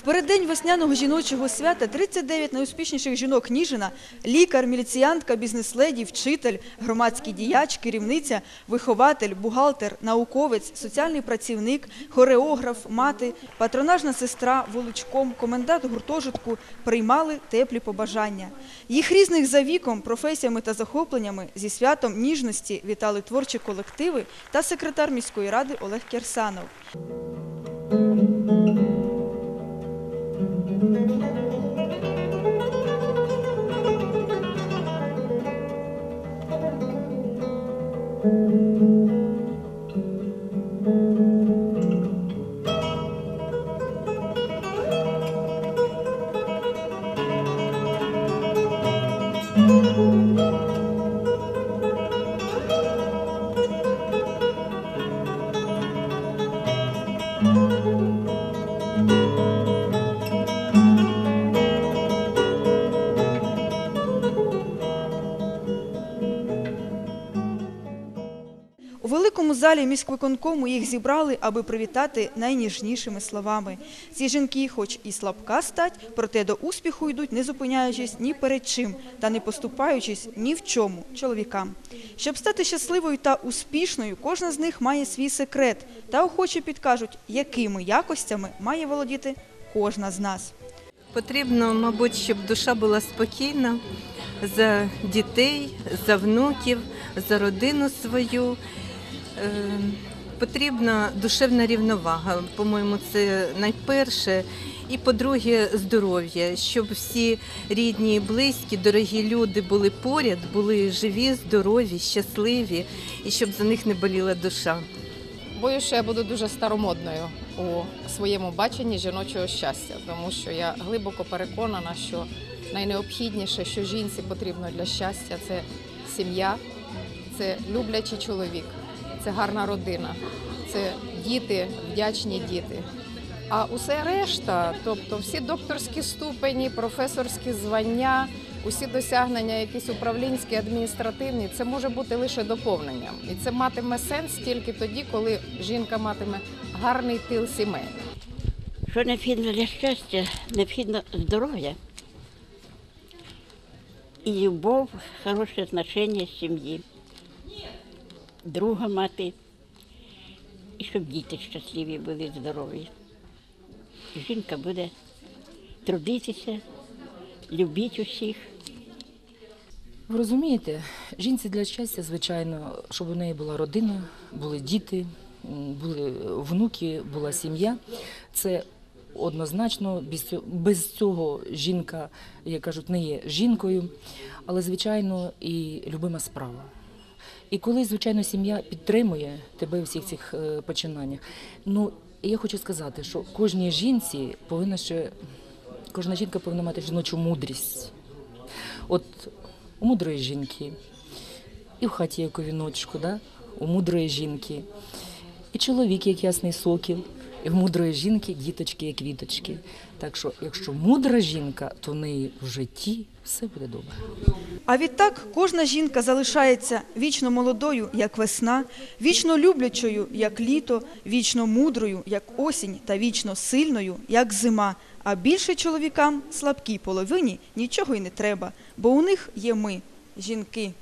В переддень весняного жіночого свята 39 найуспішніших жінок Ніжина – лікар, міліціянтка, бізнес-леді, вчитель, громадський діяч, керівниця, вихователь, бухгалтер, науковець, соціальний працівник, хореограф, мати, патронажна сестра, волочком, комендант гуртожитку приймали теплі побажання. Їх різних за віком, професіями та захопленнями зі святом ніжності вітали творчі колективи та секретар міської ради Олег Кірсанов. У великому залі міськвиконкому їх зібрали, аби привітати найніжнішими словами. Ці жінки, хоч і слабка стать, проте до успіху йдуть, не зупиняючись ні перед чим та не поступаючись ні в чому чоловікам. Щоб стати щасливою та успішною, кожна з них має свій секрет та охоче підкажуть, якими якостями має володіти кожна з нас. Потрібно, мабуть, щоб душа була спокійна за дітей, за внуків, за родину свою. Е, Потрібна душевна рівновага, по-моєму, це найперше. І по-друге, здоров'я, щоб всі рідні близькі, дорогі люди були поряд, були живі, здорові, щасливі, і щоб за них не боліла душа. Боюсь, що я буду дуже старомодною у своєму баченні жіночого щастя, тому що я глибоко переконана, що найнеобхідніше, що жінці потрібно для щастя, це сім'я, це люблячий чоловік, це гарна родина, це діти, вдячні діти. А усе решта, тобто всі докторські ступені, професорські звання, усі досягнення, якісь управлінські, адміністративні, це може бути лише доповненням. І це матиме сенс тільки тоді, коли жінка матиме гарний тил сімейний. Що необхідно для щастя? Необхідно здоров'я і любов, хороше отношення з сім'ї, друга мати, і щоб діти щасливі були, здорові. Жінка буде трудитися, любити усіх. Ви розумієте, жінці для щастя, звичайно, щоб у неї була родина, були діти, були внуки, була сім'я. Це однозначно, без цього жінка, як кажуть, не є жінкою, але, звичайно, і любима справа. І коли, звичайно, сім'я підтримує тебе у всіх цих е, починаннях. Ну, я хочу сказати, що кожній жінці повинна ще, кожна жінка повинна мати жіночу мудрість. От у мудрої жінки, і в хаті як у віночку, да? у мудрої жінки, і чоловік як ясний сокіл, і мудрої жінки діточки як квіточки. Так що, якщо мудра жінка, то в неї в житті все буде добре. А відтак кожна жінка залишається вічно молодою, як весна, вічно люблячою, як літо, вічно мудрою, як осінь, та вічно сильною, як зима. А більше чоловікам, слабкій половині, нічого й не треба, бо у них є ми, жінки.